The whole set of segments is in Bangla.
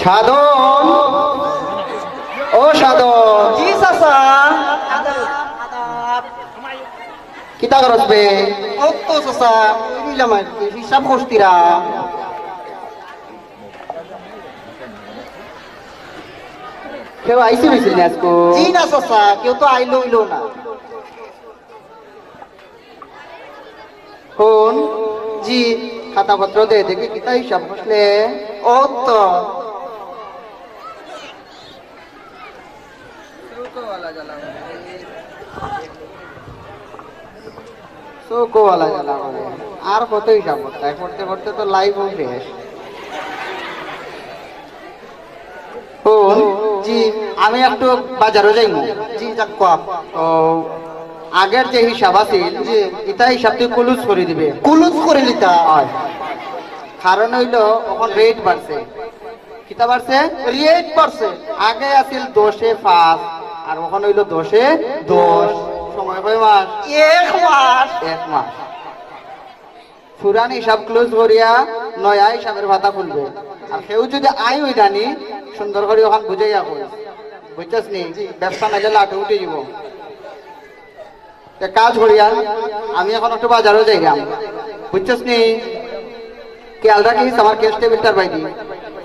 সাধন ও সাধন। জি চাচা কিতা করস বে কত চাচা বুঝলাম আর হিসাব করতিরা কেউ আইসি না আজকো? জি না চাচা কেউ তো আইলো ইলো না। কোন জি খাতাপত্র দে, দেখি কিতা হিসাব বসলে। ও তো চৌকোওয়ালা জ্বালা আর কত হিসাব করতে করতে করতে তো লাইভ শেষ। জি, আমি একটু বাজারও যাইব জি, যাক ও আগের যে হিসাব আছিল জি ইটা হিসাব তুই কুলুস করে দিবে। কুলুত করে লিতা হয়। কারণ হইল এখন রেট বাড়ছে। কিতা বাড়ছে? রেট পড়ছে আগে আছিল দশে পাঁচ আর ওখানে হইল দশে দশ। সময় কয় মাস? এক মাস। এক মাস। পুরান হিসাব ক্লোজ করিয়া নয়া হিসাবের ভাতা খুলবে। আর সেও যদি আই ওই জানি সুন্দর করে ওখান বুঝাইয়া কই বুঝছাস নি? ব্যবসা নাইলে লাটে উঠে যাব কাজ করিয়া আমি এখন একটু বাজারও যাইলাম বুঝছাস নি? খেয়াল রাখিস আমার কেস টেবিলটার বাইদি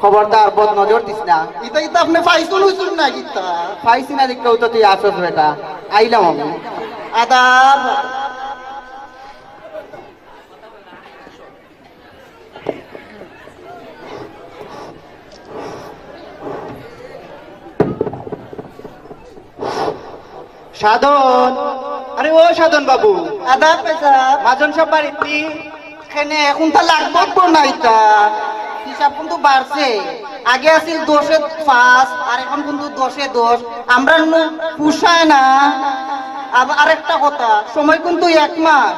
খবরদার বদ নজর দিস না। ইতা ইতা আপনি পাইছুন হইছুন না গীতা পাইছি না দেখতেও তো তুই আসস বেটা। আইলাম আমি। আদাব। সাধন। আরে ও সাধন বাবু। আদাব পেশা মাজন সব বাড়িতে। এখানে এখন তা লাগবো না ইতা হিসাব কিন্তু বাড়ছে। আগে আছিল দশে পাঁচ আর এখন কিন্তু দশে দশ। আমরা পুষায় না। আবার আরেকটা কথা সময় কিন্তু এক মাস।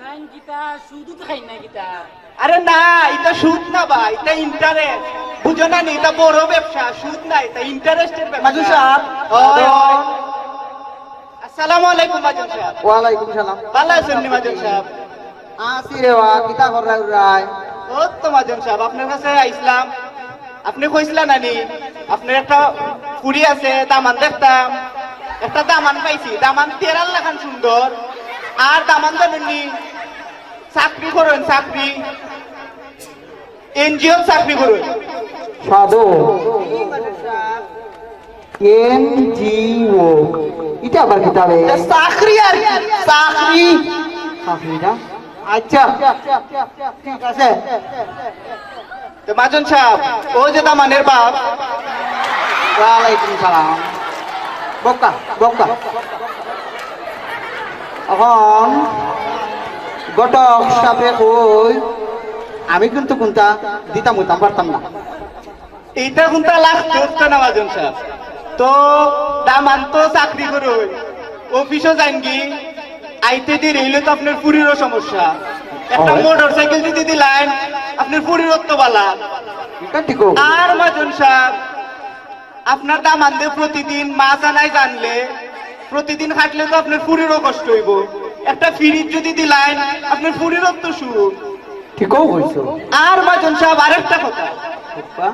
নাইন গীতা শুধু তো খাই না আরে না এটা সুদ না ভাই এটা ইন্টারেস্ট বুঝো না এটা বড় ব্যবসা সুদ না এটা ইন্টারেস্টের ব্যবসা মাজু সাহেব ওই, ওই। আসসালামু আলাইকুম মাজন সাহেব। ওয়ালাইকুম সালাম। ভালো আছেন নি মাজন সাহেব? আসি রে ওয়া কিতা কর রাই ও তো মাজন সাহেব আপনার কাছে আইসলাম। আপনি কইছিলেন নানি আপনার একটা ফুরি আছে দামান দেখতাম। একটা দামান পাইছি দামান তেরাল লাখান সুন্দর। আর দামান জানেননি চাকরি করুন চাকরি। এনজিও চাকরি করুন। সাধু। এন জি ও এটা আবার কিতাবে চাকরি আর কি চাকরি চাকরি না আচ্ছা ঠিক আছে তো মাজন সাহেব ও যে দামানের বাপ ওয়ালাইকুম সালাম বক্কা বক্কা এখন গটক সাপে কই আমি কিন্তু কোনটা দিতাম হইতাম পারতাম না এইটা কোনটা লাগতে না মাজন সাহেব তো দামান তো চাকরি করুন অফিসও যান কি আইতে দেরি হইলে তো আপনার পুরীরও সমস্যা। একটা মোটর সাইকেল যদি দিলেন আপনার পুরীর বালা। আর মাজন সাহেব আপনার দামান দিয়ে প্রতিদিন মাছ আনাই জানলে প্রতিদিন খাটলে তো আপনার পুরীরও কষ্ট হইব। একটা ফ্রিজ যদি দিলেন আপনার পুরীরও তো সুখ ঠিকও আর মাজন সাহেব আরেকটা কথা। বুঝবা?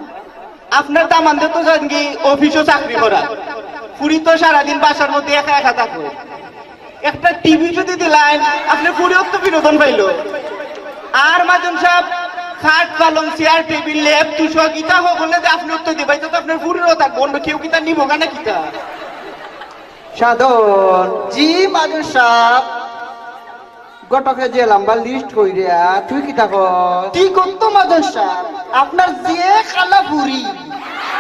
আপনার দামানদের তো জান অফিসও চাকরি করা। পুরি তো সারাদিন বাসার মধ্যে একা একা থাকো একটা টিভি যদি দিলেন আপনি পুরিও তো বিনোদন পাইলো। আর মাজন সাহেব, খাট, পালং চেয়ার টেবিল ল্যাপ তুষো, গীতা হোক বলে যে আপনি উত্তর দিবাই তো আপনার পুরিও থাকব, অন্য কেউ কিতা নিব কেন কিতা সাধন, জি মাজু সাহেব। গটকে যে লম্বা লিস্ট হই রিয়া তুই কি থাকো কি করতো মাদন সাহেব আপনার যে খালা বুড়ি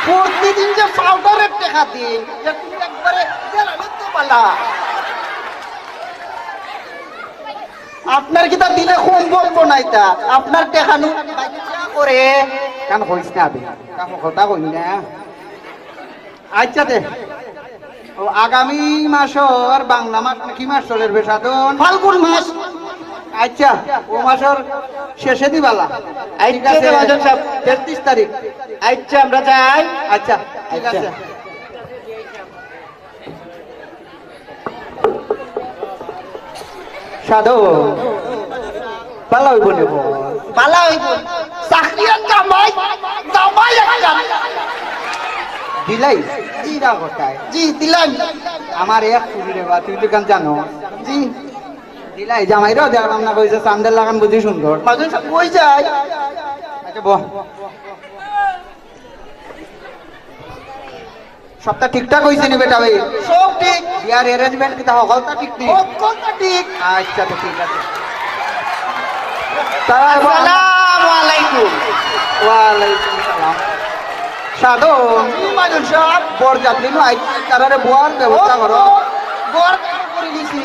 প্রতিদিন যে পাউডারের টাকা দিন একবারে জেলালে তো পালা আপনার কি তা দিলে কম বলব নাই তা? আপনার টেকানু করে। কান কইস না আবে? কাম কথা কই না? আচ্ছা দে। ও আগামী মাসর বাংলা মাস কি মাস চলের বে সাধন ফাল্গুন মাস। আচ্ছা ও মাসর শেষে দিবালা ঠিক আচ্ছা আছে। মাজন সাহেব। তেত্রিশ তারিখ। আচ্ছা আমরা যাই। আচ্ছা ঠিক আচ্ছা। আছে। সাধু ভালো হইব নেব বালা? হইব চাকরি জামাই একটা দিলাই? জিরা গোটায় জি দিলাম। আমার এক কুড়ি রে বা তুই তো জানো? জি। দিলাই জামাইরও দেখলাম না কইছে চান্দের লাগান বুঝি সুন্দর। মাঝে কই যায়? আচ্ছা বহ। সবটা ঠিকঠাক হয়েছে নি বেটা ভাই? সব ঠিক। বিয়ার অ্যারেঞ্জমেন্ট কিতা সকলটা ঠিক নেই সব কথা ঠিক। আচ্ছা তো ঠিক আছে। আসসালামু আলাইকুম। ওয়ালাইকুম সালাম। সাধু মাজন সাহেব বর যাত্রী নু আইছে তারারে বোয়ার ব্যবস্থা করো। বর করে দিছি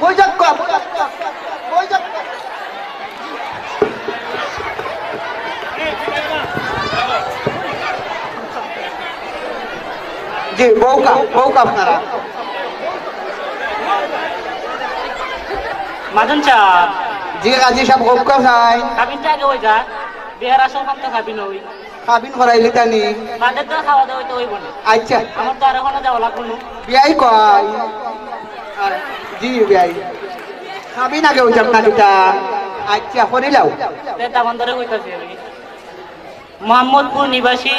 বই যাক কর কর। জি বউকা বউকা আপনারা। মাজন চাপ জি কাজী সাহেব বউকা খাবিন আগে ওই যা বিহার আসল কাম খাবিন ওই। কাবিন করাইলি তানি। তাদের তো খাওয়া দাওয়া তো হইব না। আচ্ছা। আমার তো আর এখনও যাওয়া লাগবো না। বিয়াই কয়? জি বিয়াই কাবিন আগে হইতাম না দুটা আচ্ছা আমি মোহাম্মদপুর নিবাসী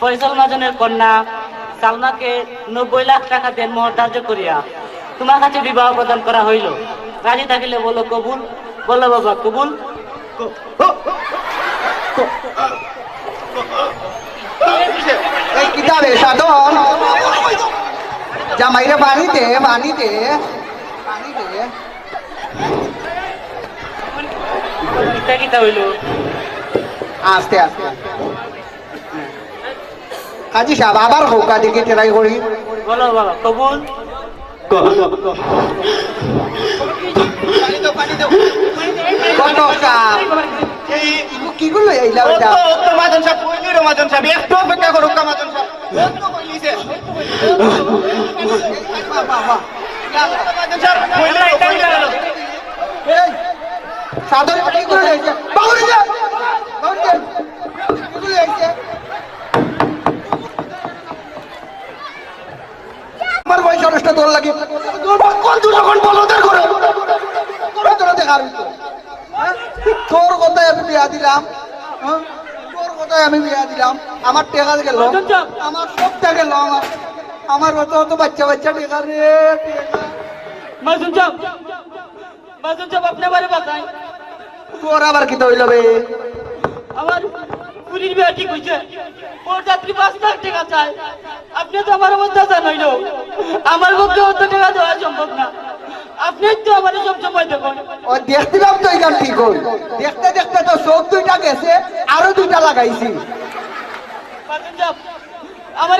ফয়সল মাজনের কন্যা সালমাকে নব্বই লাখ টাকা দেন মোহর ধার্য করিয়া। তোমার কাছে বিবাহ প্রদান করা হইল। রাজি থাকিলে বলো কবুল বলো বাবা কবুল। এই কিতাবে সাধন। জামাইরে পানি দে পানি দে পানি দে কিতা কিতা হইল আস্তে আস্তে। কাজী সাহেব আবার হোকা দিকে ট্রাই করি। বলো বাবা কবুল। কত সাপ? কি করল? এইলা ওটা মাজন সাহেব কইলি রে মাজন সাহেব একটু অপেক্ষা করুক কা মাজন ও তো কইলিছে। বাহ, বাহ, বাহ। মাজন সাহেব কইলি কইলি। এই, কি করে হয়েছে বাবুরে যা বাবুরে যা। কি করে হয়েছে? আমার বয়স অনুষ্ঠা তোর লাগে তোর কোন তুই যখন বলদের করে তোরা দেখার? তোর কথায় আমি বিয়া দিলাম হ্যাঁ? তোর কথায় আমি বিয়া দিলাম আমার টেকা গেল আমার সব গেল আমার আমার অত অত বাচ্চা বাচ্চা টেকা রে টেকা। মাসুম চাপ মাসুম চাপ আপনি বারে বাতাই তোর আবার কি হইল বে? আমার পুরীর বিয়া ঠিক ওর যাত্রী পাঁচ লাখ টাকা চায়। আপনি তো আমার মধ্যে জানাইল আমার পক্ষে অত টাকা দেওয়া সম্ভব না। আপনি তো আমার সব সময় দেখুন। ও দেখছিলাম তো এখান ঠিক হই দেখতে দেখতে তো চোখ দুইটা গেছে আরও দুইটা লাগাইছি। আমার।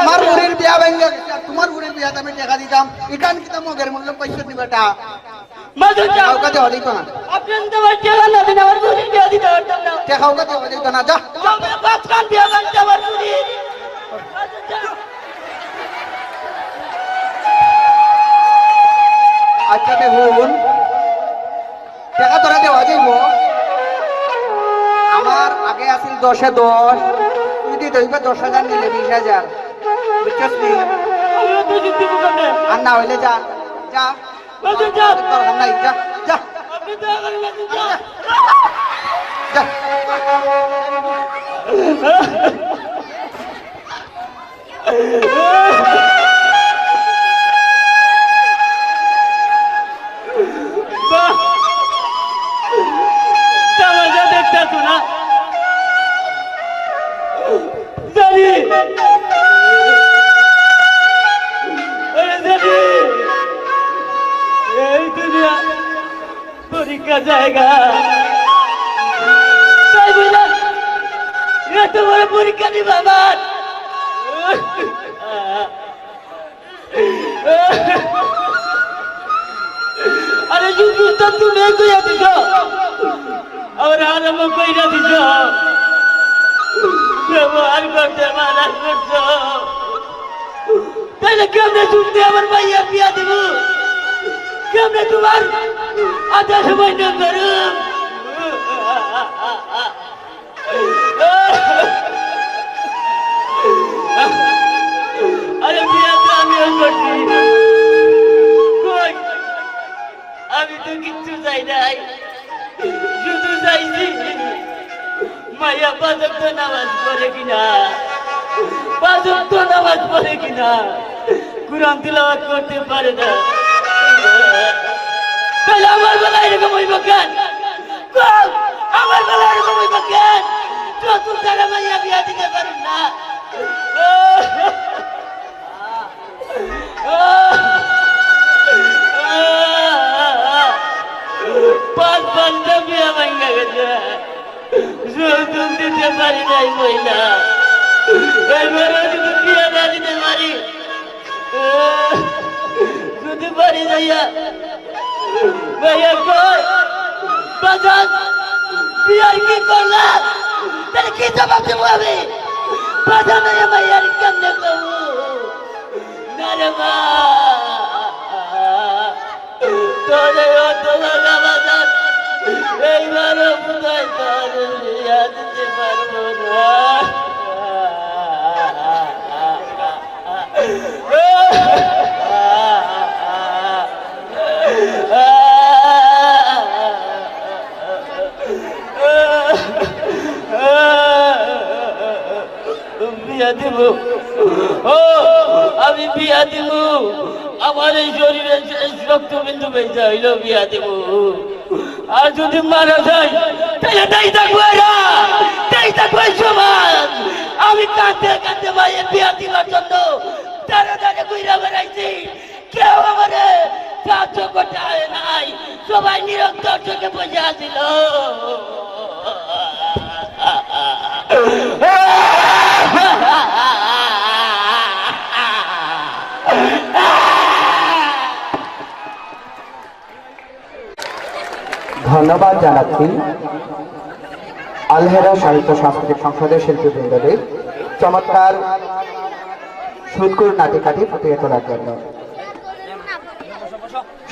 আমার বুড়ির বিয়া ভেঙে তোমার বুড়ির বিয়াতে আমি টাকা দিতাম। এখান কিতাম মগের মূল্য পয়সা নিবে টা মাসুম চাপ কাউকে দেওয়া দিত না। আপনি তো আমার না দিন আমার পুরীর বিয়া দিতে পারতাম না। কাউকে দেওয়া দিত না যা। সঙ্গে পাঁচ খান বিয়া বানতে আমার পুরীর মাসুম চাপ আচ্ছা দেখুন টাকা তোরা দেওয়া যাইব। আমার আগে আছিল দশে দশ। হইবে দশ হাজার নিলে বিশ হাজার। বুঝছস নি? আর না হইলে যা যা। দরকার নাই যা যা। যা। বড় পরীক্ষা দিবা আমার আরে শুধু তুমি কইয়া দিছ? আমার আরম্ভ কইরা দিছ। ব্যবহার করতে মানা করছ। তাহলে কেমনে শুনতে আমার ভাইয়া বিয়া দিব? কেমনে তোমার আধা সময় করু আরে বিয়া তো আমিও করছি তো কিচ্ছু চাই নাই। শুধু চাইছি মাইয়া পাঁচক তো নামাজ পড়ে কিনা। পাঁচক তো নামাজ পড়ে কিনা। কোরআন তিলাওয়াত করতে পারে না। তাহলে আমার বেলা এরকম হইব কেন? আমার বেলা এরকম হইব কেন? চতুর জায়গা মাইয়া বিয়া দিতে পারুন না। পাঁচ পাঁচটা বিয়া ভাঙ্গা গেছে। যৌতুক দিতে পারি নাই মহিলা। এবারে যদি বিয়া না দিতে পারি, যদি পারি ভাইয়া। কই? বাজান, বিয়ার কি করলাম তাহলে কি জবাব দেবো আমি? বাজান ভাইয়ার কেমনে করব না রে মা। তোরে অত বাজান এইবারও বোধহয় তোর বিয়া দিতে পারব না। বিয়া দিব ও, আমি বিয়া দিব আমার এই শরীরে শেষ রক্তবিন্দু বেঁচে হইল বিয়া দিব আর যদি মারা যায়, তাহলে তাই থাকব এরা। তাই থাকব সমাজ। আমি কাঁদতে কাঁদতে ভাইয়ের বিয়া দিবার জন্য তারা তারা কইরা বেড়াইছি। কেউ আমারে সাহায্য করতে নাই। সবাই নিরন্তর চোখে বসে আছিল। ধন্যবাদ জানাচ্ছি আলহেরা সাহিত্য সাংস্কৃতিক সংসদের শিল্পীবৃন্দদের চমৎকার সুৎকুর নাটিকাটি ফুটিয়ে তোলার জন্য।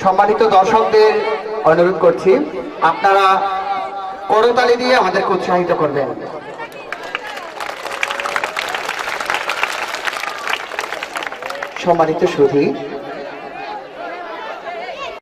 সম্মানিত দর্শকদের অনুরোধ করছি, আপনারা করতালি দিয়ে আমাদেরকে উৎসাহিত করবেন। সম্মানিত সুধী